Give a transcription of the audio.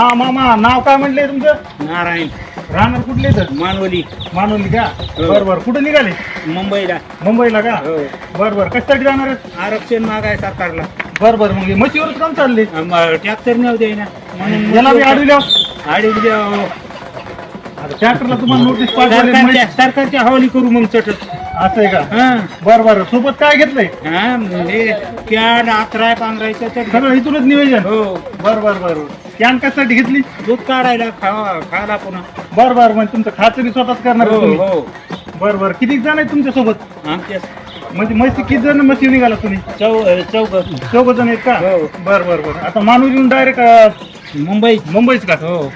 हा मामा नाव काय म्हटलंय तुमचं? नारायण. राहणार कुठले तर मानवली मानवली का? हो. बर बर. कुठे निघाले? मुंबईला. मुंबईला का? हो. बर बर. कशासाठी जाणार आहेत? आरक्षण मागाय सरकारला. बर बर. मग हे म्हशीवरच काम चालले ट्रॅक्टर ना. म्हणून याला अडविल्या अडवली आता ट्रॅक्टरला तुम्हाला नोटीस पाठवली सरकारच्या सरकारची हवाली करू मग चटत असं आहे का? हा. बर बर. सोबत काय घेतलंय? हा म्हणजे कॅड अकरा पांघरायचं तर सगळं इथूनच नियोजन? हो. बर बर बर. कॅन कशासाठी घेतली? दूध काढायला खावा खायला पुन्हा. बर बर. म्हणजे तुमचं खातं बी स्वतःच करणार हो तुम्ही? हो. बर बर. किती जण आहेत तुमच्यासोबत? आमच्या म्हणजे म्हशी किती जण म्हशी निघाला तुम्ही? चौ चौक चौघ. जण आहेत का? हो. बर बर बर. आता माणूस येऊन डायरेक्ट मुंबई. मुंबईच का? हो.